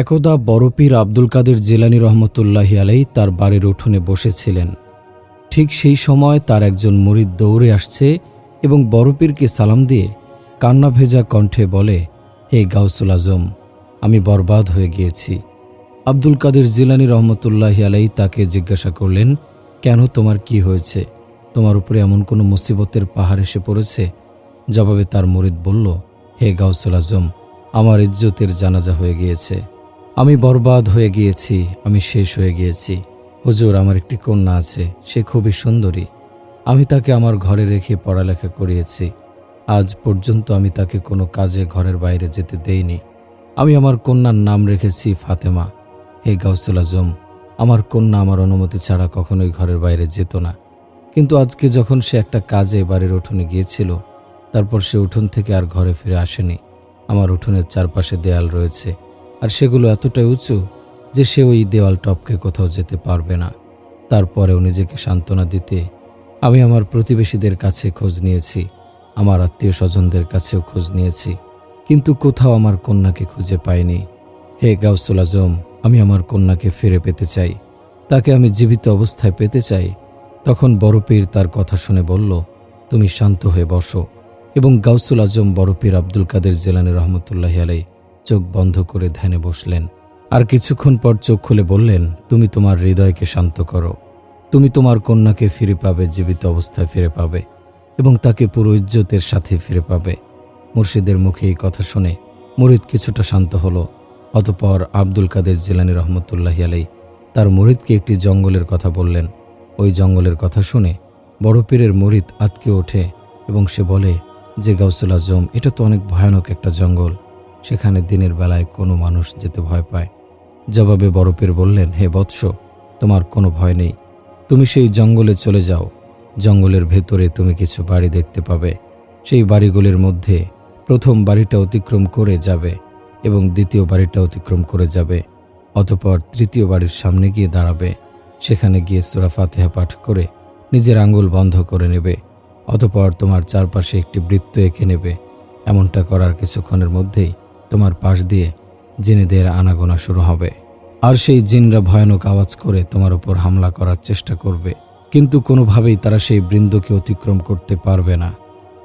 একদা বড়পীর আব্দুল কাদের জেলানি রহমতুল্লাহি আলাই তার বাড়ির উঠোনে বসেছিলেন। ঠিক সেই সময় তার একজন মুরিদ দৌড়ে আসছে এবং বড়পীরকে সালাম দিয়ে কান্না ভেজা কণ্ঠে বলে, হে গাউসুল আজম, আমি বরবাদ হয়ে গিয়েছি। আব্দুল কাদের জিলানি রহমতুল্লাহি আলাই তাকে জিজ্ঞাসা করলেন, কেন তোমার কি হয়েছে? তোমার উপরে এমন কোনো মুসিবতের পাহাড় এসে পড়েছে? জবাবে তার মুরিদ বলল, হে গাউসুল আজম, আমার ইজ্জতের জানাজা হয়ে গিয়েছে। আমি বরবাদ হয়ে গিয়েছি, আমি শেষ হয়ে গিয়েছি। হুজুর, আমার একটি কন্যা আছে, সে খুবই সুন্দরী। আমি তাকে আমার ঘরে রেখে পড়ালেখা করিয়েছি। আজ পর্যন্ত আমি তাকে কোনো কাজে ঘরের বাইরে যেতে দেইনি। আমি আমার কন্যার নাম রেখেছি ফাতেমা। হে গাউসুল আজম, আমার কন্যা আমার অনুমতি ছাড়া কখনোই ঘরের বাইরে যেত না। কিন্তু আজকে যখন সে একটা কাজে বাড়ির উঠোনে গিয়েছিল, তারপর সে উঠোন থেকে আর ঘরে ফিরে আসেনি। আমার উঠোনের চারপাশে দেয়াল রয়েছে। আর সেগুলো এতটাই উঁচু যে সে ওই দেওয়াল টপকে কোথাও যেতে পারবে না। তারপরেও নিজেকে সান্ত্বনা দিতে আমি আমার প্রতিবেশীদের কাছে খোঁজ নিয়েছি, আমার আত্মীয় স্বজনদের কাছেও খোঁজ নিয়েছি, কিন্তু কোথাও আমার কন্যাকে খুঁজে পাইনি। হে গাউসুল আজম, আমি আমার কন্যাকে ফিরে পেতে চাই। তাকে আমি জীবিত অবস্থায় পেতে চাই। তখন বড়পীর তার কথা শুনে বলল, তুমি শান্ত হয়ে বসো। এবং গাউসুল আজম বড়পীর আব্দুল কাদের জেলানি রহমতুল্লাহ আলাই চোখ বন্ধ করে ধ্যানে বসলেন। আর কিছুক্ষণ পর চোখ খুলে বললেন, তুমি তোমার হৃদয়কে শান্ত করো। তুমি তোমার কন্যাকে ফিরে পাবে, জীবিত অবস্থায় ফিরে পাবে এবং তাকে পুরো ইজ্জতের সাথে ফিরে পাবে। মুর্শিদের মুখে এই কথা শুনে মুরিদ কিছুটা শান্ত হলো। অতপর আব্দুল কাদের জিলানি রহমতুল্লাহি আলাই তার মুরিদকে একটি জঙ্গলের কথা বললেন। ওই জঙ্গলের কথা শুনে বড় পীরের মুরিদ আতকে ওঠে এবং সে বলে, যে গাউসুল আজম, এটা তো অনেক ভয়ানক একটা জঙ্গল। সেখানে দিনের বেলায় কোনো মানুষ যেতে ভয় পায়। জবাবে বরফের বললেন, হে বৎস, তোমার কোনো ভয় নেই। তুমি সেই জঙ্গলে চলে যাও। জঙ্গলের ভেতরে তুমি কিছু বাড়ি দেখতে পাবে। সেই বাড়িগুলির মধ্যে প্রথম বাড়িটা অতিক্রম করে যাবে এবং দ্বিতীয় বাড়িটা অতিক্রম করে যাবে। অতপর তৃতীয় বাড়ির সামনে গিয়ে দাঁড়াবে। সেখানে গিয়ে সুরা ফাতেহা পাঠ করে নিজের আঙ্গুল বন্ধ করে নেবে। অতপর তোমার চারপাশে একটি বৃত্ত এঁকে নেবে। এমনটা করার কিছুক্ষণের মধ্যেই তোমার পাশ দিয়ে জিনেদের আনাগোনা শুরু হবে। আর সেই জিনরা ভয়ানক আওয়াজ করে তোমার উপর হামলা করার চেষ্টা করবে। কিন্তু কোনোভাবেই তারা সেই বৃন্দকে অতিক্রম করতে পারবে না।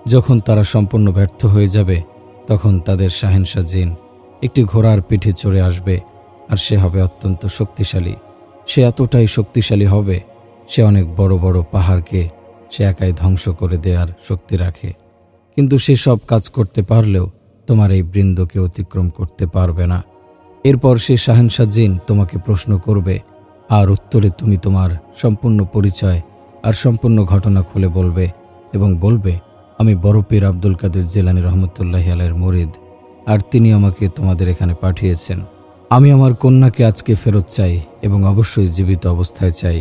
যখন তারা সম্পূর্ণ ব্যর্থ হয়ে যাবে, তখন তাদের শাহেনশা জিন একটি ঘোড়ার পিঠে চড়ে আসবে, আর সে হবে অত্যন্ত শক্তিশালী। সে এতটাই শক্তিশালী হবে, সে অনেক বড় বড় পাহাড়কে সে একাই ধ্বংস করে দেওয়ার শক্তি রাখে। কিন্তু সে সব কাজ করতে পারলেও তোমার এই বৃন্দকে অতিক্রম করতে পারবে না। এরপর সে শাহেনশা জিন তোমাকে প্রশ্ন করবে, আর উত্তরে তুমি তোমার সম্পূর্ণ পরিচয় আর সম্পূর্ণ ঘটনা খুলে বলবে এবং বলবে, আমি বড় পীর আব্দুল কাদের জেলানি রহমতুল্লাহ আলের মরিদ, আর তিনি আমাকে তোমাদের এখানে পাঠিয়েছেন। আমি আমার কন্যাকে আজকে ফেরত চাই এবং অবশ্যই জীবিত অবস্থায় চাই,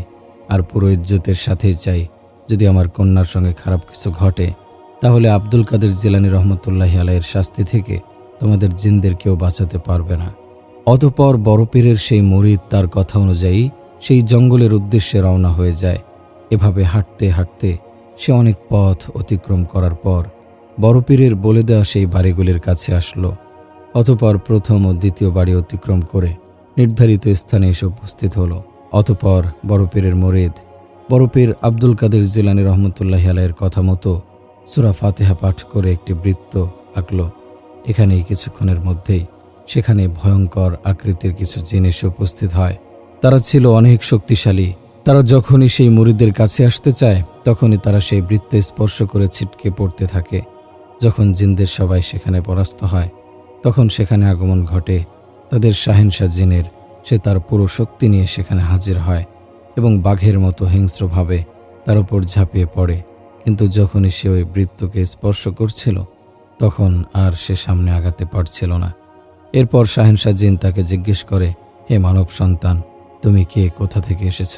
আর পুরো ইজ্জতের সাথেই চাই। যদি আমার কন্যার সঙ্গে খারাপ কিছু ঘটে তাহলে আব্দুল কাদের জেলানি রহমতুল্লাহ আলাইয়ের শাস্তি থেকে তোমাদের জিনদের কেউ বাঁচাতে পারবে না। অতপর বড়পীরের সেই মরিদ তার কথা অনুযায়ী সেই জঙ্গলের উদ্দেশ্যে রওনা হয়ে যায়। এভাবে হাঁটতে হাঁটতে সে অনেক পথ অতিক্রম করার পর বড়পীরের বলে দেওয়া সেই বাড়িগুলির কাছে আসলো। অতপর প্রথম ও দ্বিতীয় বাড়ি অতিক্রম করে নির্ধারিত স্থানে এসে উপস্থিত হলো। অতপর বড়পীরের মরিদ বড়পীর আব্দুল কাদের জিলানি রহমতুল্লাহ আলাইয়ের কথা মতো সুরা ফাতেহা পাঠ করে একটি বৃত্ত আঁকল। এখানেই কিছুক্ষণের মধ্যেই সেখানে ভয়ঙ্কর আকৃতির কিছু জিনিস উপস্থিত হয়। তারা ছিল অনেক শক্তিশালী। তারা যখনই সেই মুরিদের কাছে আসতে চায়, তখনই তারা সেই বৃত্ত স্পর্শ করে ছিটকে পড়তে থাকে। যখন জিনদের সবাই সেখানে পরাস্ত হয়, তখন সেখানে আগমন ঘটে। তাদের শাহেনশা জিনের, সে তার পুরো শক্তি নিয়ে সেখানে হাজির হয় এবং বাঘের মতো হিংস্রভাবে তার উপর ঝাঁপিয়ে পড়ে। কিন্তু যখনই সে ওই বৃত্তকে স্পর্শ করছিল, তখন আর সে সামনে আগাতে পারছিল না। এরপর শাহেনশা জিন তাকে জিজ্ঞেস করে, হে মানব সন্তান, তুমি কে? কোথা থেকে এসেছ?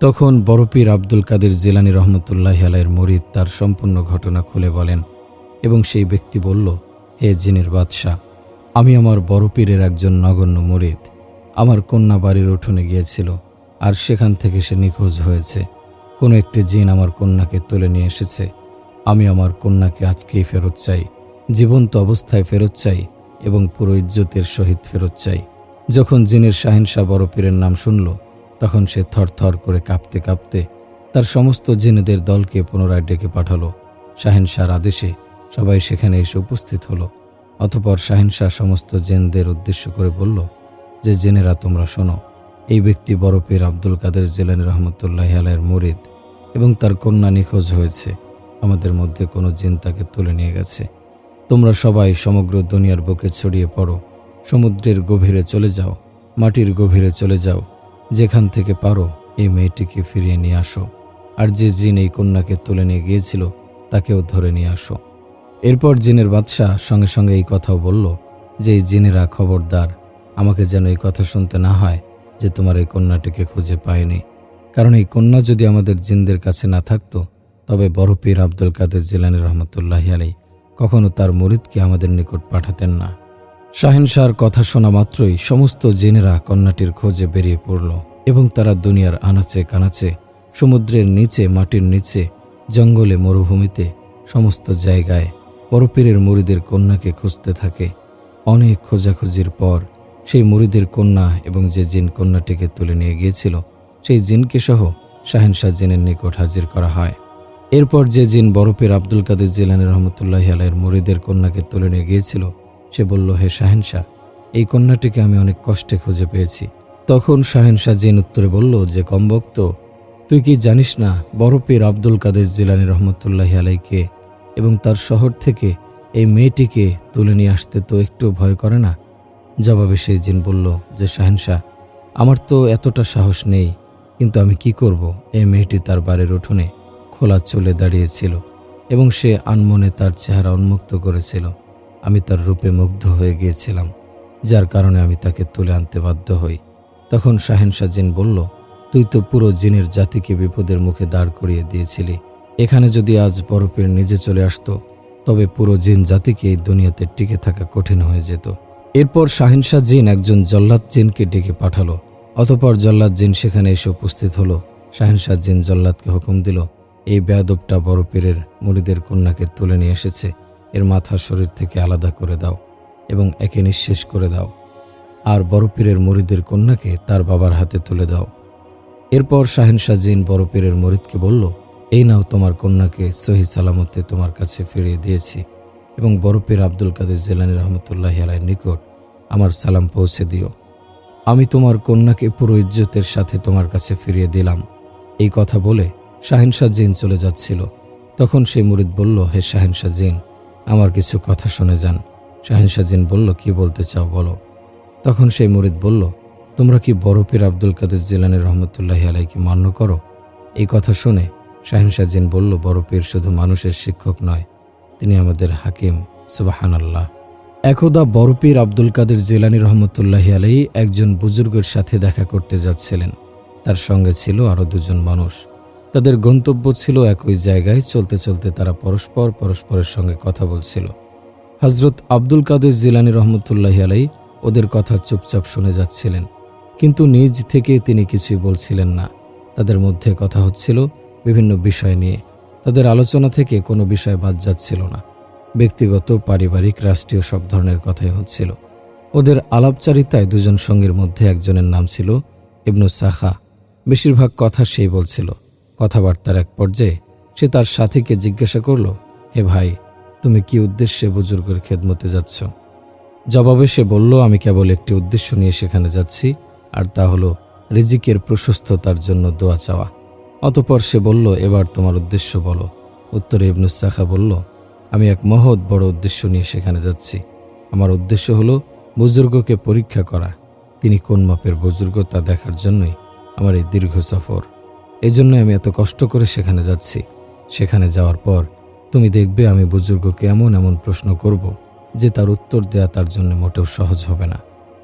তখন বড়পীর আব্দুল কাদের জিলানি রহমতুল্লাহ আলাইয়ের মরিদ তার সম্পূর্ণ ঘটনা খুলে বলেন এবং সেই ব্যক্তি বলল, হে জিনের বাদশাহ, আমি আমার বড় পীরের একজন নগণ্য মরিদ। আমার কন্যা বাড়ির উঠোনে গিয়েছিল আর সেখান থেকে সে নিখোঁজ হয়েছে। কোনো একটি জিন আমার কন্যাকে তুলে নিয়ে এসেছে। আমি আমার কন্যাকে আজকেই ফেরত চাই। জীবন্ত অবস্থায় ফেরত চাই এবং পুরো ইজ্জতের সহিত ফেরত চাই। যখন জিনের শাহিনশাহ বড় পীরের নাম শুনল, তখন সে থরথর করে কাঁপতে কাঁপতে তার সমস্ত জিনেদের দলকে পুনরায় ডেকে পাঠালো। শাহিনশাহর আদেশে সবাই সেখানে এসে উপস্থিত হলো। অতপর শাহিনশাহ সমস্ত জেনদের উদ্দেশ্য করে বলল, যে জেনেরা তোমরা শোনো এই ব্যক্তি বড় পীর আব্দুল কাদের জেলানি রহমতুল্লাহ আলাইয়ের মুরিদ এবং তার কন্যা নিখোঁজ হয়েছে। আমাদের মধ্যে কোনো জিন তাকে তুলে নিয়ে গেছে। তোমরা সবাই সমগ্র দুনিয়ার বুকে ছড়িয়ে পড়ো। সমুদ্রের গভীরে চলে যাও, মাটির গভীরে চলে যাও। যেখান থেকে পারো এই মেয়েটিকে ফিরিয়ে নিয়ে আসো। আর যে জিন এই কন্যাকে তুলে নিয়ে গিয়েছিল, তাকেও ধরে নিয়ে আসো। এরপর জিনের বাদশাহ সঙ্গে সঙ্গে এই কথাও বলল যে এই জিনেরা খবরদার, আমাকে যেন এই কথা শুনতে না হয় যে তোমার এই কন্যাটিকে খুঁজে পায়নি। কারণ এই কন্যা যদি আমাদের জিনদের কাছে না থাকতো, তবে বড় পীর আব্দুল কাদের জিলানি রহমতুল্লাহ আলাই কখনো তার মুরিদকে আমাদের নিকট পাঠাতেন না। শাহিন শাহর কথা শোনা মাত্রই সমস্ত জিনেরা কন্যাটির খোঁজে বেরিয়ে পড়ল এবং তারা দুনিয়ার আনাচে কানাচে, সমুদ্রের নিচে, মাটির নিচে, জঙ্গলে, মরুভূমিতে, সমস্ত জায়গায় বড়পীরের মুরিদের কন্যাকে খুঁজতে থাকে। অনেক খোঁজাখুঁজির পর সেই মুরিদের কন্যা এবং যে জিন কন্যাটিকে তুলে নিয়ে গিয়েছিল, সেই জিনকে সহ শাহেনশাহ জিনের নিকট হাজির করা হয়। এরপর যে জিন বরফের আব্দুল কাদের জিলানি রহমতুল্লাহ আলাইয়ের মুরিদের কন্যাকে তুলে নিয়ে গিয়েছিল, সে বলল, হে শাহেনশাহ, এই কন্যাটিকে আমি অনেক কষ্টে খুঁজে পেয়েছি। তখন শাহেনশাহ জিন উত্তরে বলল, যে কমবক্ত, তুই কি জানিস না বরফের আব্দুল কাদের জিলানি রহমতুল্লাহ আলাইকে এবং তার শহর থেকে এই মেয়েটিকে তুলে নিয়ে আসতে তো একটু ভয় করে না? জবাবে সেই জিন বলল যে শাহেনশাহ আমার তো এতটা সাহস নেই, কিন্তু আমি কি করব? এই মেয়েটি তার বাড়ির উঠোনে খোলা চলে দাঁড়িয়েছিল এবং সে আনমনে তার চেহারা উন্মুক্ত করেছিল। আমি তার রূপে মুগ্ধ হয়ে গিয়েছিলাম, যার কারণে আমি তাকে তুলে আনতে বাধ্য হই। তখন শাহেনশাহ জিন বলল, তুই তো পুরো জিনের জাতিকে বিপদের মুখে দাঁড় করিয়ে দিয়েছিলি। এখানে যদি আজ বরফের নিজে চলে আসতো, তবে পুরো জিন জাতিকে এই দুনিয়াতে টিকে থাকা কঠিন হয়ে যেত। এরপর শাহিনশাহ জিন একজন জল্লাদ জিনকে ডেকে পাঠালো। অতপর জল্লাদ জিন সেখানে এসে উপস্থিত হলো। শাহিনশাহ জিন জল্লাদকে হুকুম দিল, এই বেয়াদবটা বড় পীরের মুড়িদের কন্যাকে তুলে নিয়ে এসেছে। এর মাথা শরীর থেকে আলাদা করে দাও এবং একে নিঃশেষ করে দাও। আর বড় পীরের মুড়িদের কন্যাকে তার বাবার হাতে তুলে দাও। এরপর শাহিনশাহ জিন বড় পীরের মরিদকে বলল, এই নাও তোমার কন্যাকে সহি সালামতে তোমার কাছে ফিরিয়ে দিয়েছি। এবং বরফের আব্দুল কাদের জেলানি রহমতুল্লাহ আলাইয়ের নিকট আমার সালাম পৌঁছে দিও। আমি তোমার কন্যাকে পুরো ইজ্জতের সাথে তোমার কাছে ফিরিয়ে দিলাম। এই কথা বলে শাহিনশাহ জিন চলে যাচ্ছিল। তখন সেই মুরিদ বলল, হে শাহিনশাহ জিন, আমার কিছু কথা শুনে যান। শাহিনশাহ জিন বলল, কি বলতে চাও বলো? তখন সেই মুরিদ বলল, তোমরা কি বরফের আব্দুল কাদের জিলানি রহমতুল্লাহ আলাইকে মান্য করো? এই কথা শুনে শাহিনশাহ জিন বলল বরফের শুধু মানুষের শিক্ষক নয়, তিনি আমাদের হাকিম সুবাহান আল্লাহ একদা বরপীর আব্দুল কাদের জেলানি রহমতুল্লাহি আলাই একজন বুজুর্গের সাথে দেখা করতে যাচ্ছিলেন। তার সঙ্গে ছিল আরও দুজন মানুষ। তাদের গন্তব্য ছিল একই জায়গায় চলতে চলতে তারা পরস্পর পরস্পরের সঙ্গে কথা বলছিল। হজরত আব্দুল কাদের জিলানি রহমতুল্লাহি আলাই ওদের কথা চুপচাপ শুনে যাচ্ছিলেন। কিন্তু নিজ থেকে তিনি কিছুই বলছিলেন না। তাদের মধ্যে কথা হচ্ছিল বিভিন্ন বিষয় নিয়ে। তাদের আলোচনা থেকে কোনো বিষয় বাদ যাচ্ছিল না। ব্যক্তিগত, পারিবারিক, রাষ্ট্রীয় সব ধরনের কথাই হচ্ছিল। ওদের আলাপচারিতায় দুজন সঙ্গীর মধ্যে একজনের নাম ছিল ইবনু সাখা। বেশিরভাগ কথা সেই বলছিল। কথাবার্তার এক পর্যায়ে সে তার সাথীকে জিজ্ঞাসা করল, হে ভাই, তুমি কি উদ্দেশ্যে বুজুর্গের খেদমতে যাচ্ছ? জবাবে সে বলল, আমি কেবল একটি উদ্দেশ্য নিয়ে সেখানে যাচ্ছি, আর তা হলো রিজিকের প্রশস্ততার জন্য দোয়া চাওয়া। অতপর সে বলল, এবার তোমার উদ্দেশ্য বলো। উত্তরে ইবনুসাখা বলল আমি এক মহৎ বড় উদ্দেশ্য নিয়ে সেখানে যাচ্ছি। আমার উদ্দেশ্য হলো বুজুর্গকে পরীক্ষা করা। তিনি কোন মাপের বুজুর্গ তা দেখার জন্যই আমার এই দীর্ঘ সফর। এই জন্যই আমি এত কষ্ট করে সেখানে যাচ্ছি। সেখানে যাওয়ার পর তুমি দেখবে আমি বুজুর্গকে এমন এমন প্রশ্ন করব যে তার উত্তর দেয়া তার জন্য মোটেও সহজ হবে না।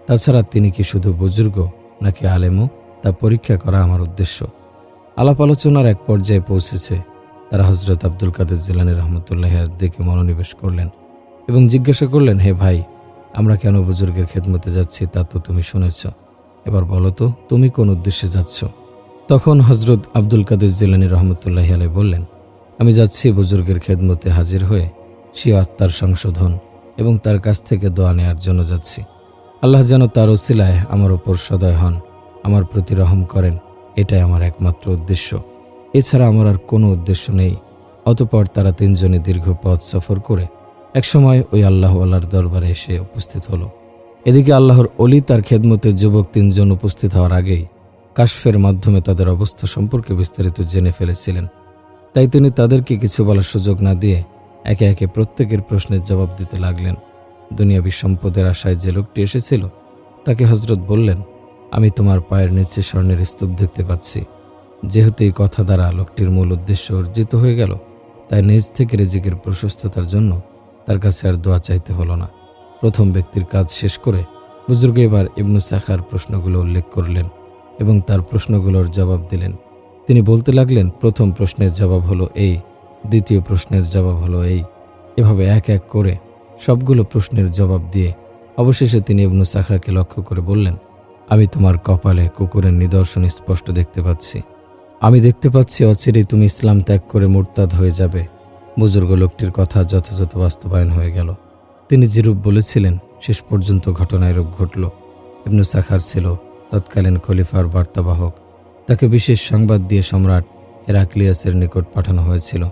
তাছাড়া তিনি কি শুধু বুজুর্গ নাকি আলেমও? তা পরীক্ষা করা আমার উদ্দেশ্য। আলাপ আলোচনার এক পর্যায়ে পৌঁছেছে তারা হজরত আব্দুল কাদের জিলানি রহমতুল্লাহ দেখে মনোনিবেশ করলেন এবং জিজ্ঞাসা করলেন, হে ভাই, আমরা কেন বুজুর্গের খেদমতে যাচ্ছি তা তো তুমি শুনেছ। এবার বলো তো, তুমি কোন উদ্দেশ্যে যাচ্ছ? তখন হজরত আব্দুল কাদের জিলানি রহমতুল্লাহ আলাই বললেন, আমি যাচ্ছি বুজুর্গের খেদমতে হাজির হয়ে সে আত্মার সংশোধন এবং তার কাছ থেকে দোয়া নেওয়ার জন্য যাচ্ছি। আল্লাহ যেন তার ওসিলায় আমার ওপর সদয় হন, আমার প্রতি রহম করেন, এটাই আমার একমাত্র উদ্দেশ্য। এছাড়া আমার আর কোনো উদ্দেশ্য নেই। অতপর তারা তিনজনে দীর্ঘ পথ সফর করে একসময় ওই আল্লাহ আল্লাহর দরবারে এসে উপস্থিত হলো। এদিকে আল্লাহর অলি তার খেদমতের যুবক তিনজন উপস্থিত হওয়ার আগেই কাশফের মাধ্যমে তাদের অবস্থা সম্পর্কে বিস্তারিত জেনে ফেলেছিলেন। তাই তিনি তাদেরকে কিছু বলার সুযোগ না দিয়ে একে একে প্রত্যেকের প্রশ্নের জবাব দিতে লাগলেন। দুনিয়াবী সম্পদের আশায় যে লোকটি এসেছিল, তাকে হজরত বললেন, আমি তোমার পায়ের নিচে স্বর্ণের স্তূপ দেখতে পাচ্ছি। যেহেতু এই কথা দ্বারা লোকটির মূল উদ্দেশ্য অর্জিত হয়ে গেল, তাই নিজ থেকে রেজিকের প্রশস্ততার জন্য তার কাছে আর দোয়া চাইতে হলো না। প্রথম ব্যক্তির কাজ শেষ করে বুজুর্গ এবার ইবনু সাখার প্রশ্নগুলো উল্লেখ করলেন এবং তার প্রশ্নগুলোর জবাব দিলেন। তিনি বলতে লাগলেন, প্রথম প্রশ্নের জবাব হলো এই, দ্বিতীয় প্রশ্নের জবাব হলো এই। এভাবে এক এক করে সবগুলো প্রশ্নের জবাব দিয়ে অবশেষে তিনি ইবনু সাখাকে লক্ষ্য করে বললেন, আমি তোমার কপালে কুকুরের নিদর্শন স্পষ্ট দেখতে পাচ্ছি। আমি দেখতে পাচ্ছি অচিরেই তুমি ইসলাম ত্যাগ করে মোরতাদ হয়ে যাবে। বুজুর্গ লোকটির কথা যথাযথ বাস্তবায়ন হয়ে গেল। তিনি যেরূপ বলেছিলেন, শেষ পর্যন্ত ঘটনায় এরূপ ঘটল। ইবনু সাখার ছিল তৎকালীন খলিফার বার্তাবাহক। তাকে বিশেষ সংবাদ দিয়ে সম্রাট হেরাক্লিয়াসের নিকট পাঠানো হয়েছিল।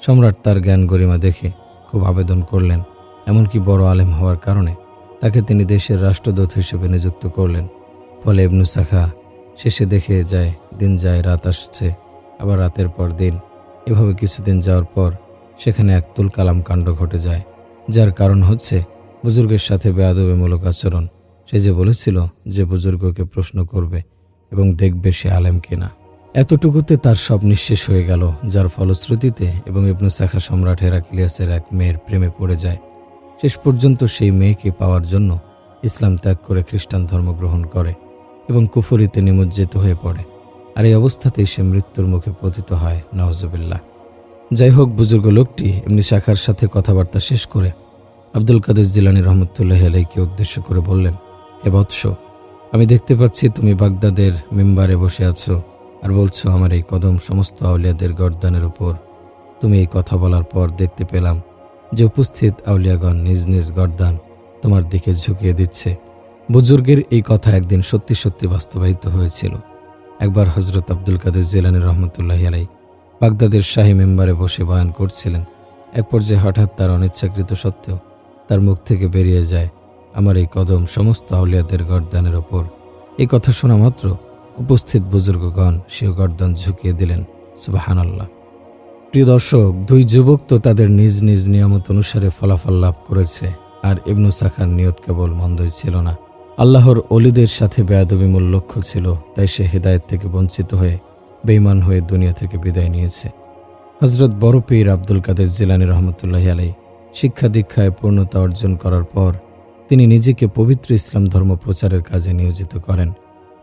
সম্রাট তার জ্ঞান গরিমা দেখে খুব আবেদন করলেন, এমনকি বড় আলেম হওয়ার কারণে। তাকে তিনি দেশের রাষ্ট্রদূত হিসেবে নিযুক্ত করলেন। ফলে ইবনু সাখা শেষে দেখে যায়, দিন যায়, রাত আসছে, আবার রাতের পর দিন। এভাবে কিছুদিন যাওয়ার পর সেখানে এক তুল কালাম কাণ্ড ঘটে যায়, যার কারণ হচ্ছে বুজুর্গের সাথে বেয়াদবিমূলক আচরণ। সে যে বলেছিল যে বুজুর্গকে প্রশ্ন করবে এবং দেখবে সে আলেম কিনা। এতটুকুতে তার সব নিঃশেষ হয়ে গেল, যার ফলশ্রুতিতে এবং ইবনু সাখা সম্রাট হেরাকিলিয়াসের এক মেয়ের প্রেমে পড়ে যায়। শেষ পর্যন্ত সেই মেয়েকে পাওয়ার জন্য ইসলাম ত্যাগ করে খ্রিস্টান ধর্ম গ্রহণ করে। এবং কুফরিতে নিমজ্জিত হয়ে পড়ে। আর এই অবস্থাতেই সে মৃত্যুর মুখে পতিত হয় নওয়াজবিল্লাহ যাই হোক, বুজুর্গ লোকটি এমনি শাখার সাথে কথাবার্তা শেষ করে আব্দুল কাদের জিলানি রহমতুল্লাহ আলাইকে উদ্দেশ্য করে বললেন হে বৎস, আমি দেখতে পাচ্ছি তুমি বাগদাদের মেম্বারে বসে আছো আর বলছো আমার এই কদম সমস্ত আউলিয়াদের গর্দানের উপর। তুমি এই কথা বলার পর দেখতে পেলাম যে উপস্থিত আউলিয়াগণ নিজ নিজ গর্দান তোমার দিকে ঝুঁকিয়ে দিচ্ছে। বুজুর্গের এই কথা একদিন সত্যি সত্যি বাস্তবায়িত হয়েছিল। একবার হজরত আব্দুল কাদের জিলানি রহমতুল্লাহ আলাই বাগদাদের শাহী মেম্বারে বসে বয়ান করছিলেন, এক পর্যায়ে হঠাৎ তার অনিচ্ছাকৃত সত্ত্বেও তার মুখ থেকে বেরিয়ে যায় আমার এই কদম সমস্ত আউলিয়াদের গর্দানের ওপর। এই কথা শোনা মাত্র উপস্থিত বুজুর্গগণ সেও গর্দান ঝুঁকিয়ে দিলেন সুবাহান আল্লাহ প্রিয় দর্শক, দুই যুবক তো তাদের নিজ নিজ নিয়ামত অনুসারে ফলাফল লাভ করেছে, আর ইবনু সাখার নিয়ত কেবল মন্দই ছিল না। আল্লাহর অলিদের সাথে বেয়াদবিমূল লক্ষ্য ছিল, তাই সে হেদায়েত থেকে বঞ্চিত হয়ে বেইমান হয়ে দুনিয়া থেকে বিদায় নিয়েছে। হজরত বড় পীর আব্দুল কাদের জিলানি রহমতুল্লাহ আলাই শিক্ষা দীক্ষায় পূর্ণতা অর্জন করার পর তিনি নিজেকে পবিত্র ইসলাম ধর্ম প্রচারের কাজে নিয়োজিত করেন।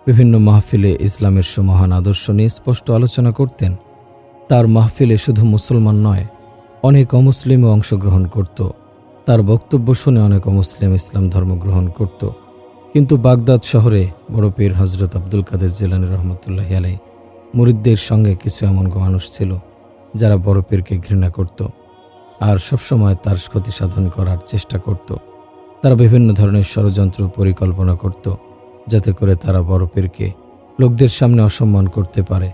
বিভিন্ন মাহফিলে ইসলামের সুমহান আদর্শ নিয়ে স্পষ্ট আলোচনা করতেন। তার মাহফিলে শুধু মুসলমান নয়, অনেক অমুসলিমও অংশগ্রহণ করত। তার বক্তব্য শুনে অনেক অমুসলিম ইসলাম ধর্ম গ্রহণ করত। কিন্তু বাগদাদ শহরে বড় পীর হজরত আব্দুল কাদের জিলানি রহমতুল্লাহ আলাই মুরিদদের সঙ্গে কিছু এমন মানুষ ছিল যারা বড় পীরকে ঘৃণা করত আর সবসময় তার ক্ষতি সাধন করার চেষ্টা করত। তারা বিভিন্ন ধরনের ষড়যন্ত্র পরিকল্পনা করত যাতে করে তারা বড় পীরকে লোকদের সামনে অসম্মান করতে পারে।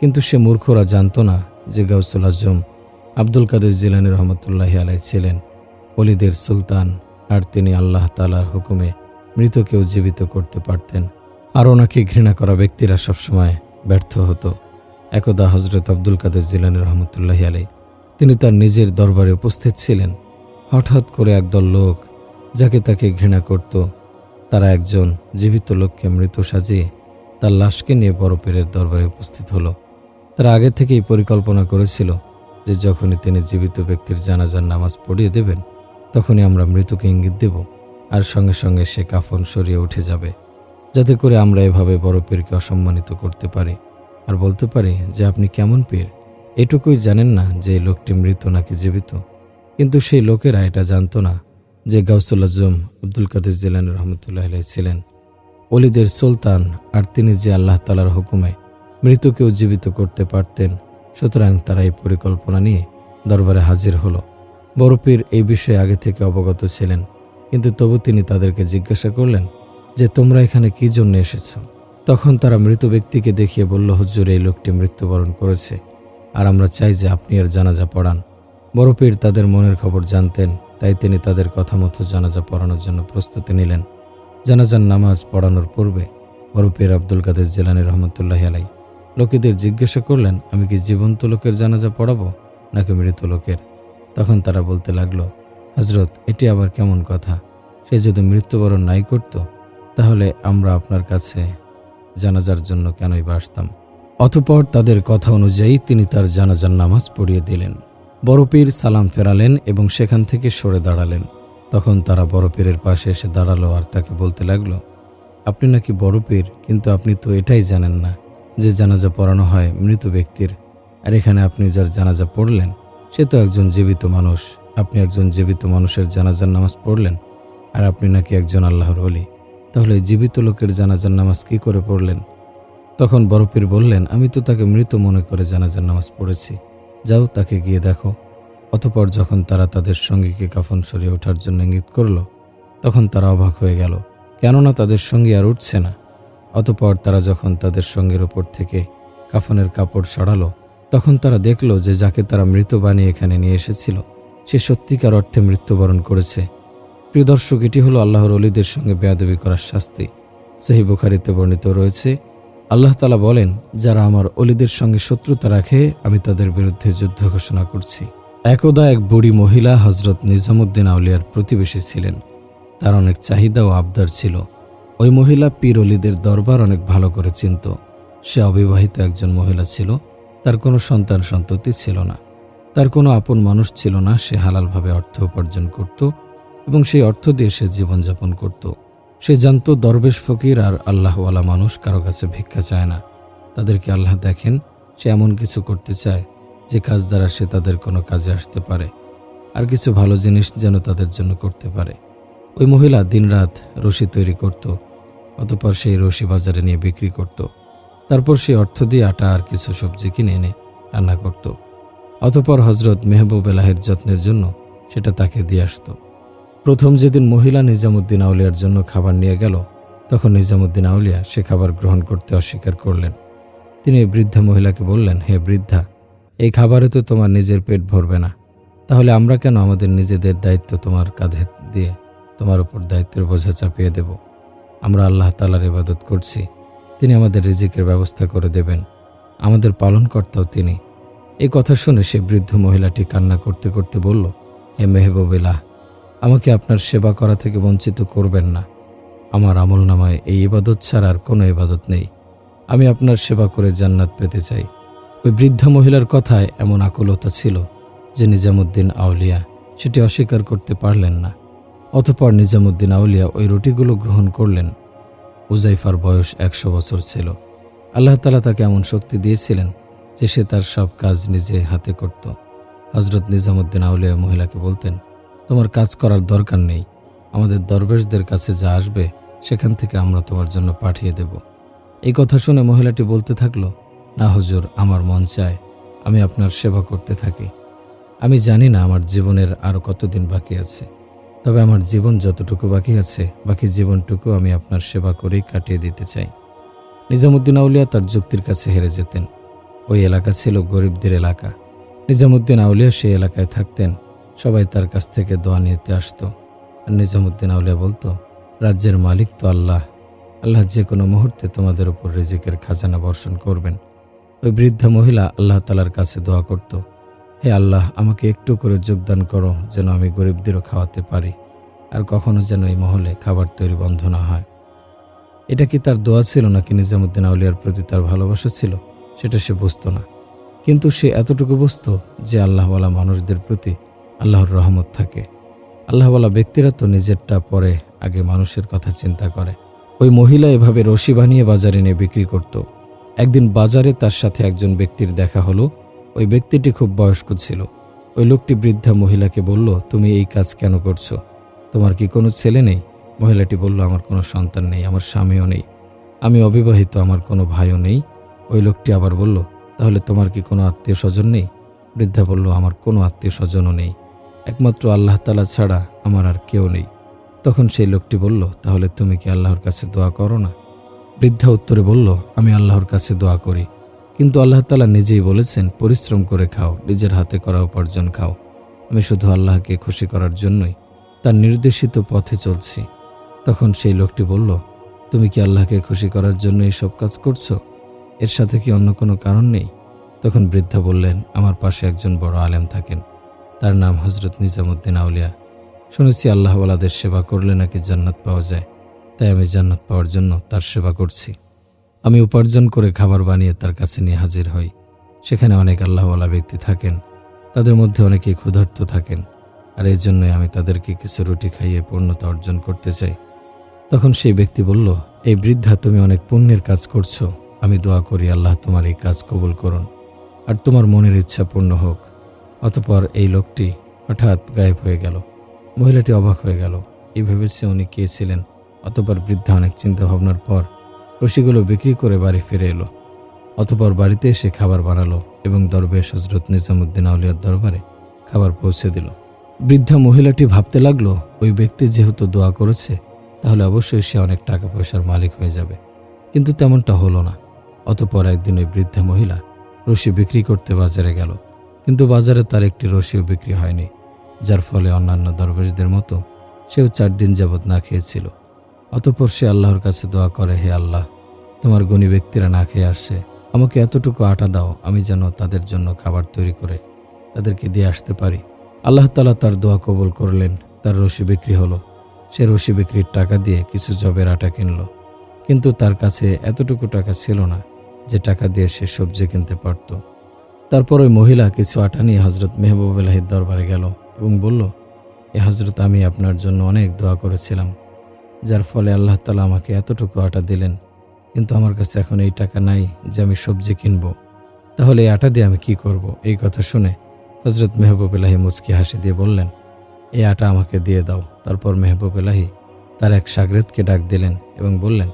কিন্তু সে মূর্খরা জানত না যে গাউসুল আজম, আব্দুল কাদের জিলানি রহমতুল্লাহ আলাই ছিলেন অলিদের সুলতান আর তিনি আল্লাহ তালার হুকুমে মৃতকেও জীবিত করতে পারতেন। আর ওনাকে ঘৃণা করা ব্যক্তিরা সবসময় ব্যর্থ হতো। একদা হজরত আব্দুল কাদের জিলানি রহমতুল্লাহ আলাই তিনি তার নিজের দরবারে উপস্থিত ছিলেন। হঠাৎ করে একদল লোক যাকে তাকে ঘৃণা করত, তারা একজন জীবিত লোককে মৃত সাজিয়ে তার লাশকে নিয়ে বড় পীরের দরবারে উপস্থিত হলো। তারা আগে থেকেই পরিকল্পনা করেছিল যে যখনই তিনি জীবিত ব্যক্তির জানাজার নামাজ পড়িয়ে দেবেন, তখনই আমরা মৃতকে ইঙ্গিত দেব। আর সঙ্গে সঙ্গে সে কাফন সরিয়ে উঠে যাবে, যাতে করে আমরা এভাবে বড় পীরকে অসম্মানিত করতে পারি। আর বলতে পারি যে আপনি কেমন পীর? এটুকুই জানেন না যে লোকটি মৃত নাকি জীবিত। কিন্তু সেই লোকেরা এটা জানতো না যে গাউসুল আজম আব্দুল কাদের জিলান রহমতুল্লাহ ছিলেন। অলিদের সুলতান আর তিনি যে আল্লাহ তালার হুকুমে মৃতকেও জীবিত করতে পারতেন, সুতরাং তারা এই পরিকল্পনা নিয়ে দরবারে হাজির হলো। বড় পীর এই বিষয়ে আগে থেকে অবগত ছিলেন। কিন্তু তবু তিনি তাদেরকে জিজ্ঞাসা করলেন যে, তোমরা এখানে কি জন্য এসেছ? তখন তারা মৃত ব্যক্তিকে দেখিয়ে বলল, হুজুর, এই লোকটি মৃত্যুবরণ করেছে আর আমরা চাই যে আপনি আর জানাজা পড়ান। বড় পীর তাদের মনের খবর জানতেন, তাই তিনি তাদের কথা মতো জানাজা পড়ানোর জন্য প্রস্তুতি নিলেন। জানাজার নামাজ পড়ানোর পূর্বে বড় পীর আব্দুল কাদের জেলানি রহমতুল্লাহ আলাই লোকেদের জিজ্ঞাসা করলেন, আমি কি জীবন্ত লোকের জানাজা পড়াবো নাকি মৃত লোকের? তখন তারা বলতে লাগল হজরত এটি আবার কেমন কথা? সে যদি মৃত্যুবরণ নাই করত, তাহলে আমরা আপনার কাছে জানাজার জন্য কেনই বা আসতাম? অতপর তাদের কথা অনুযায়ী তিনি তার জানাজার নামাজ পড়িয়ে দিলেন। বড় পীর সালাম ফেরালেন এবং সেখান থেকে সরে দাঁড়ালেন। তখন তারা বড় পীরের পাশে এসে দাঁড়াল আর তাকে বলতে লাগল, আপনি নাকি বড় পীর, কিন্তু আপনি তো এটাই জানেন না যে জানাজা পড়ানো হয় মৃত ব্যক্তির। আর এখানে আপনি যার জানাজা পড়লেন, সে তো একজন জীবিত মানুষ। আপনি একজন জীবিত মানুষের জানাজার নামাজ পড়লেন, আর আপনি নাকি একজন আল্লাহর অলি তাহলে জীবিত লোকের জানাজার নামাজ কি করে পড়লেন? তখন বরফির বললেন, আমি তো তাকে মৃত মনে করে জানাজার নামাজ পড়েছি। যাও তাকে গিয়ে দেখো। অতপর যখন তারা তাদের সঙ্গীকে কাফন সরিয়ে ওঠার জন্য ইঙ্গিত করল, তখন তারা অবাক হয়ে গেল, কেননা তাদের সঙ্গী আর উঠছে না? অতপর তারা যখন তাদের সঙ্গের ওপর থেকে কাফনের কাপড় সরালো, তখন তারা দেখল যে যাকে তারা মৃত বানিয়ে এখানে নিয়ে এসেছিল সে সত্যিকার অর্থে মৃত্যুবরণ করেছে। প্রিয় দর্শক, এটি হলো আল্লাহর অলিদের সঙ্গে বেয়াদবি করার শাস্তি। সহি বুখারিতে বর্ণিত রয়েছে, আল্লাহ তালা বলেন, যারা আমার অলিদের সঙ্গে শত্রুতা রাখে, আমি তাদের বিরুদ্ধে যুদ্ধ ঘোষণা করছি। একদা এক বুড়ি মহিলা হজরত নিজামুদ্দিন আউলিয়ার প্রতিবেশী ছিলেন। তার অনেক চাহিদা ও আবদার ছিল। ওই মহিলা পীর অলিদের দরবার অনেক ভালো করে চিনত। সে অবিবাহিত একজন মহিলা ছিল, তার কোনো সন্তান সন্ততি ছিল না। তার কোনো আপন মানুষ ছিল না, সে হালালভাবে অর্থ উপার্জন করত এবং সেই অর্থ দিয়ে সে জীবনযাপন করত। সে জানত, দরবেশ ফকির আর আল্লাহওয়ালা মানুষ কারও কাছে ভিক্ষা চায় না। তাদেরকে আল্লাহ দেখেন, সে এমন কিছু করতে চায় যে কাজ দ্বারা সে তাদের কোনো কাজে আসতে পারে। আর কিছু ভালো জিনিস যেন তাদের জন্য করতে পারে। ওই মহিলা দিনরাত রশি তৈরি করত, অতপর সেই রশি বাজারে নিয়ে বিক্রি করত। তারপর সেই অর্থ দিয়ে আটা আর কিছু সবজি কিনে এনে রান্না করত। অতপর হজরত মেহবুব এলাহের যত্নের জন্য সেটা তাকে দিয়ে আসত। প্রথম যেদিন মহিলা নিজামুদ্দিন আউলিয়ার জন্য খাবার নিয়ে গেল, তখন নিজামুদ্দিন আউলিয়া সে খাবার গ্রহণ করতে অস্বীকার করলেন। তিনি বৃদ্ধা মহিলাকে বললেন, হে বৃদ্ধা, এই খাবারে তো তোমার নিজের পেট ভরবে না। তাহলে আমরা কেন আমাদের নিজেদের দায়িত্ব তোমার কাঁধে দিয়ে তোমার উপর দায়িত্বের বোঝা চাপিয়ে দেব? আমরা আল্লাহ তালার ইবাদত করছি। তিনি আমাদের রিজিকের ব্যবস্থা করে দেবেন। আমাদের পালনকর্তাও তিনি। এই কথা শুনে সে বৃদ্ধ মহিলাটি কান্না করতে করতে বলল, হে মেহবুবিল্লাহ আমাকে আপনার সেবা করা থেকে বঞ্চিত করবেন না। আমার আমল নামায় এই ইবাদত ছাড়া আর কোনো ইবাদত নেই। আমি আপনার সেবা করে জান্নাত পেতে চাই। ওই বৃদ্ধ মহিলার কথায় এমন আকুলতা ছিল যে নিজামুদ্দিন আউলিয়া সেটি অস্বীকার করতে পারলেন না। অতপর নিজামুদ্দিন আউলিয়া ওই রুটিগুলো গ্রহণ করলেন। উজাইফার বয়স একশো বছর ছিল। আল্লাহ তালা তাকে এমন শক্তি দিয়েছিলেন যে সে তার সব কাজ নিজে হাতে করত। হজরত নিজামুদ্দিন আউলিয়া মহিলাকে বলতেন, তোমার কাজ করার দরকার নেই। আমাদের দরবেশদের কাছে যা আসবে, সেখান থেকে আমরা তোমার জন্য পাঠিয়ে দেব। এই কথা শুনে মহিলাটি বলতে থাকল, না হুজুর, আমার মন চায় আমি আপনার সেবা করতে থাকি। আমি জানি না আমার জীবনের আরও কতদিন বাকি আছে। তবে আমার জীবন যতটুকু বাকি আছে, বাকি জীবনটুকু আমি আপনার সেবা করেই কাটিয়ে দিতে চাই। নিজামুদ্দিন আউলিয়া তার যুক্তির কাছে হেরে যেতেন। ওই এলাকা ছিল গরিবদের এলাকা। নিজামুদ্দিন আউলিয়া সেই এলাকায় থাকতেন। সবাই তার কাছ থেকে দোয়া নিতে আসতো। আর নিজামুদ্দিন আউলিয়া বলতো, রাজ্যের মালিক তো আল্লাহ। আল্লাহ যে কোনো মুহূর্তে তোমাদের উপর রিজিকের খাজানা বর্ষণ করবেন। ওই বৃদ্ধা মহিলা আল্লাহ তালার কাছে দোয়া করত, হে আল্লাহ, আমাকে একটু করে যোগদান করো যেন আমি গরিবদেরও খাওয়াতে পারি, আর কখনো যেন এই মহলে খাবার তৈরি বন্ধ না হয়। এটা কি তার দোয়া ছিল নাকি নিজামুদ্দিন আউলিয়ার প্রতি তার ভালোবাসা ছিল? সেটা সে বুঝতো না। কিন্তু সে এতটুকু বুঝতো যে আল্লাহওয়ালা মানুষদের প্রতি আল্লাহর রহমত থাকে। আল্লাহওয়ালা ব্যক্তিরা তো নিজেরটা পরে আগে মানুষের কথা চিন্তা করে। ওই মহিলা এভাবে রশি বানিয়ে বাজারে নিয়ে বিক্রি করত। একদিন বাজারে তার সাথে একজন ব্যক্তির দেখা হলো। ওই ব্যক্তিটি খুব বয়স্ক ছিল। ওই লোকটি বৃদ্ধা মহিলাকে বলল, তুমি এই কাজ কেন করছ? তোমার কি কোনো ছেলে নেই? মহিলাটি বলল, আমার কোনো সন্তান নেই, আমার স্বামীও নেই। আমি অবিবাহিত, আমার কোনো ভাইও নেই। ওই লোকটি আবার বলল, তাহলে তোমার কি কোনো আত্মীয় স্বজন নেই? বৃদ্ধা বলল, আমার কোনো আত্মীয় স্বজনও নেই। একমাত্র আল্লাহ তালা ছাড়া আমার আর কেউ নেই। তখন সেই লোকটি বলল, তাহলে তুমি কি আল্লাহর কাছে দোয়া করো না? বৃদ্ধা উত্তরে বলল, আমি আল্লাহর কাছে দোয়া করি। কিন্তু আল্লাহ তালা নিজেই বলেছেন, পরিশ্রম করে খাও, নিজের হাতে করা উপার্জন খাও। আমি শুধু আল্লাহকে খুশি করার জন্যই তার নির্দেশিত পথে চলছি। তখন সেই লোকটি বলল, তুমি কি আল্লাহকে খুশি করার জন্য এই সব কাজ করছ? এর সাথে কি অন্য কোনো কারণ নেই? তখন বৃদ্ধা বললেন, আমার পাশে একজন বড় আলেম থাকেন। তার নাম হজরত নিজামুদ্দিন আউলিয়া। শুনেছি আল্লাহওয়ালাদের সেবা করলে নাকি জান্নাত পাওয়া যায়। তাই আমি জান্নাত পাওয়ার জন্য তার সেবা করছি। আমি উপার্জন করে খাবার বানিয়ে তার কাছে নিয়ে হাজির হই। সেখানে অনেক আল্লাহওয়ালা ব্যক্তি থাকেন। তাদের মধ্যে অনেকেই ক্ষুধার্ত থাকেন। আর এই জন্যই আমি তাদেরকে কিছু রুটি খাইয়ে পূর্ণতা অর্জন করতে চাই। তখন সেই ব্যক্তি বলল, এই বৃদ্ধা, তুমি অনেক পুণ্যের কাজ করছ। আমি দোয়া করি, আল্লাহ তোমার এই কাজ কবুল করুন আর তোমার মনের ইচ্ছা পূর্ণ হোক। অতপর এই লোকটি হঠাৎ গায়েব হয়ে গেল। মহিলাটি অবাক হয়ে গেল। এই ভেবেছে উনি কে ছিলেন? অতপর বৃদ্ধা অনেক চিন্তা ভাবনার পর রশিগুলো বিক্রি করে বাড়ি ফিরে এলো। অতপর বাড়িতে এসে খাবার বানালো এবং দরবেশ হজরত নিজামুদ্দিন আউলিয়ার দরবারে খাবার পৌঁছে দিল। বৃদ্ধা মহিলাটি ভাবতে লাগল, ওই ব্যক্তি যেহেতু দোয়া করেছে, তাহলে অবশ্যই সে অনেক টাকা পয়সার মালিক হয়ে যাবে। কিন্তু তেমনটা হলো না। অতপর একদিন ওই বৃদ্ধা মহিলা রশি বিক্রি করতে বাজারে গেল, কিন্তু বাজারে তার একটি রশিও বিক্রি হয়নি, যার ফলে অন্যান্য দরবেশদের মতো সেও চার দিন যাবৎ না খেয়েছিল। অতপর সে আল্লাহর কাছে দোয়া করে, হে আল্লাহ, তোমার গণী ব্যক্তিরা না খেয়ে আসছে। আমাকে এতটুকু আটা দাও, আমি যেন তাদের জন্য খাবার তৈরি করে তাদেরকে দিয়ে আসতে পারি। আল্লাহ তালা তার দোয়া কবল করলেন, তার রশি বিক্রি হলো। সে রশি বিক্রির টাকা দিয়ে কিছু জবের আটা কিনলো, কিন্তু তার কাছে এতটুকু টাকা ছিল না যে টাকা দিয়ে সে সবজি কিনতে পারত। তারপর ওই মহিলা কিছু আটা নিয়ে হজরত মেহবুব আলাহির দরবারে গেল এবং বলল, এ হজরত আমি আপনার জন্য অনেক দোয়া করেছিলাম, যার ফলে আল্লাহ তালা আমাকে এতটুকু আটা দিলেন, কিন্তু আমার কাছে এখন এই টাকা নাই যে আমি সবজি কিনব। তাহলে এই আটা দিয়ে আমি কি করব? এই কথা শুনে হজরত মেহবুব এলাহি মুচকি হাসি দিয়ে বললেন, এই আটা আমাকে দিয়ে দাও। তারপর মেহবুব এলাহি তার এক সাগরেদকে ডাক দিলেন এবং বললেন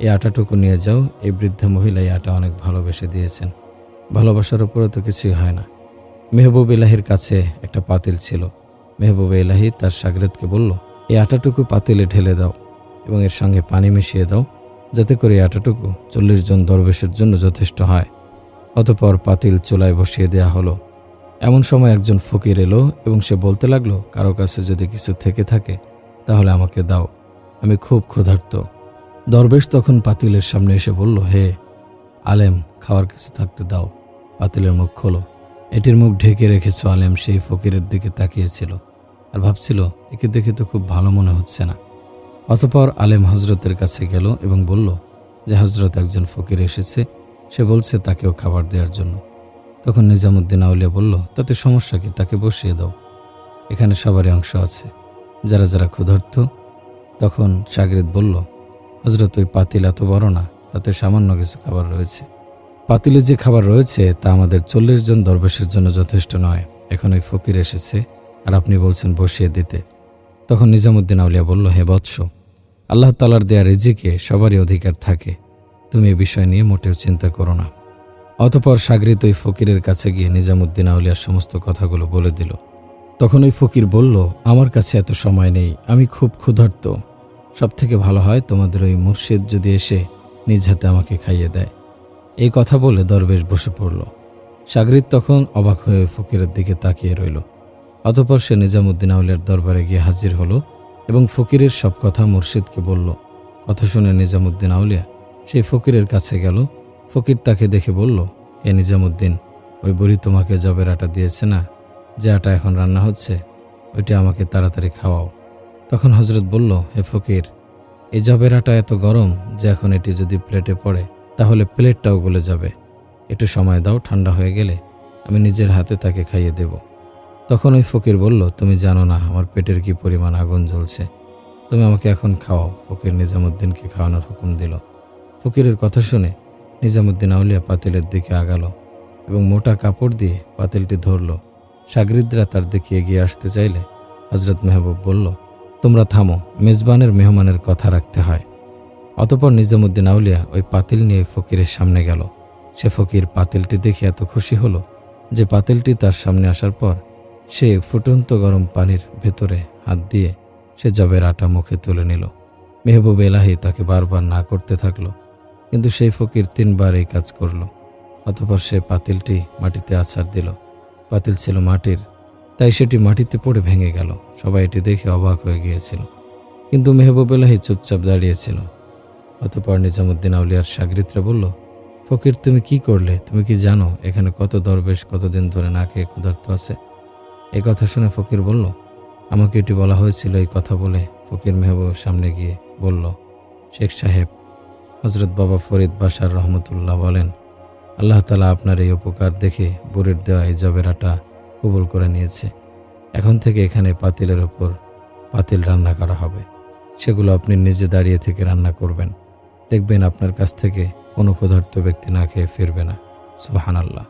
এই আটাটুকু নিয়ে যাও। এই বৃদ্ধা মহিলা এই আটা অনেক ভালোবেসে দিয়েছেন। ভালোবাসার উপরে তো কিছুই হয় না। মেহবুব এলাহির কাছে একটা পাতিল ছিল। মেহবুব ইলাহি তার সাগরেদকে বলল, এই আটাটুকু পাতিলে ঢেলে দাও এবং এর সঙ্গে পানি মিশিয়ে দাও, যাতে করে এই আটাটুকু চল্লিশ জন দরবেশের জন্য যথেষ্ট হয়। অতপর পাতিল চুলায় বসিয়ে দেয়া হলো। এমন সময় একজন ফকির এলো এবং সে বলতে লাগল, কারও কাছে যদি কিছু থেকে থাকে, তাহলে আমাকে দাও। আমি খুব ক্ষুধার্ত। দরবেশ তখন পাতিলের সামনে এসে বলল, হে আলেম, খাওয়ার কিছু থাকতে দাও। পাতিলের মুখ খোলো। এটির মুখ ঢেকে রেখেছ আলেম সেই ফকিরের দিকে তাকিয়েছিল আর ভাবছিল, একে দেখে তো খুব ভালো মনে হচ্ছে না। অতপর আলেম হজরতের কাছে গেল এবং বলল, যে হজরত একজন ফকির এসেছে, সে বলছে তাকেও খাবার দেওয়ার জন্য। তখন নিজামুদ্দিন আউলিয়া বলল, তাতে সমস্যা কি? তাকে বসিয়ে দাও। এখানে সবারই অংশ আছে। যারা যারা ক্ষুধার্ত? তখন সাগরিদ বলল হজরত ওই পাতিল এত বড় না, তাতে সামান্য কিছু খাবার রয়েছে। পাতিলে যে খাবার রয়েছে, তা আমাদের চল্লিশ জন দরবেশের জন্য যথেষ্ট নয়। এখন ওই ফকির এসেছে আর আপনি বলছেন বসিয়ে দিতে। তখন নিজামুদ্দিন আউলিয়া বলল, হে বৎস, আল্লাহ তালার দেয়া রেজিকে সবারই অধিকার থাকে। তুমি এ বিষয় নিয়ে মোটেও চিন্তা করো না। অতপর সাগরিত ওই ফকিরের কাছে গিয়ে নিজামুদ্দিন আউলিয়ার সমস্ত কথাগুলো বলে দিল। তখন ওই ফকির বলল, আমার কাছে এত সময় নেই, আমি খুব ক্ষুধার্ত। সব থেকে ভালো হয় তোমাদের ওই মুর্শিদ যদি এসে নিজ হাতে আমাকে খাইয়ে দেয়। এই কথা বলে দরবেশ বসে পড়ল। সাগরিত তখন অবাক হয়ে ফকিরের দিকে তাকিয়ে রইল। অতপর সে নিজামুদ্দিন আউলিয়ার দরবারে গিয়ে হাজির হলো এবং ফকিরের সব কথা মুর্শিদকে বলল। কথা শুনে নিজামুদ্দিন আউলিয়া সেই ফকিরের কাছে গেল। ফকির তাকে দেখে বলল, হে নিজামুদ্দিন, ওই বুড়ি তোমাকে জবের আটা দিয়েছে না? যে আটা এখন রান্না হচ্ছে, ওইটা আমাকে তাড়াতাড়ি খাওয়াও। তখন হজরত বলল, হে ফকির, এই জবের আটা এত গরম যে এখন এটি যদি প্লেটে পড়ে, তাহলে প্লেটটাও গলে যাবে। একটু সময় দাও, ঠান্ডা হয়ে গেলে আমি নিজের হাতে তাকে খাইয়ে দেব। তখন ওই ফকির বলল, তুমি জানো না আমার পেটের কি পরিমাণ আগুন জ্বলছে। তুমি আমাকে এখন খাওয়াও। ফকির নিজামুদ্দিনকে খাওয়ানোর হুকুম দিল। ফকিরের কথা শুনে নিজামুদ্দিন আউলিয়া পাতিলের দিকে আগালো এবং মোটা কাপড় দিয়ে পাতিলটি ধরল। সাগরিদরা তার দিকে এগিয়ে আসতে চাইলে হজরত মেহবুব বলল তোমরা থামো, মেজবানের মেহমানের কথা রাখতে হয়। অতপর নিজামুদ্দিন আউলিয়া ওই পাতিল নিয়ে ফকিরের সামনে গেল। সে ফকির পাতিলটি দেখে এত খুশি হলো যে পাতিলটি তার সামনে আসার পর সে ফুটন্ত গরম পানির ভেতরে হাত দিয়ে সে জবের আটা মুখে তুলে নিল। মেহবুব এলাহি তাকে বারবার না করতে থাকল, কিন্তু সেই ফকির তিনবার এই কাজ করল। অতপর সে পাতিলটি মাটিতে আছাড় দিল। পাতিল ছিল মাটির সেটি মাটিতে পড়ে ভেঙে গেল। সবাই এটি দেখে অবাক হয়ে গিয়েছিল। কিন্তু মেহবুব এলাহি চুপচাপ দাঁড়িয়েছিল। অতপর নিজামুদ্দিন আউলিয়ার সাগরিতরা বলল, ফকির, তুমি কি করলে? তুমি কি জানো এখানে কত দরবেশ কতদিন ধরে না খেয়ে ক্ষুধার্ত আছে? এই কথা শুনে ফকির বলল, আমাকে এটি বলা হয়েছিল এই কথা বলে। ফকির মেহবুবের সামনে গিয়ে বলল, শেখ সাহেব হজরত বাবা ফরিদ বাসার রহমতুল্লাহ বলেন, আল্লাহ তালা আপনার এই উপকার দেখে বুড়ির দেওয়া এই জবের আটা কবুল করে নিয়েছে। এখন থেকে এখানে পাতিলের ওপর পাতিল রান্না করা হবে। সেগুলো আপনি নিজে দাঁড়িয়ে থেকে রান্না করবেন। দেখবেন আপনার কাছ থেকে কোনো ক্ষুধার্ত ব্যক্তি না খেয়ে ফিরবে না। সুবাহান আল্লাহ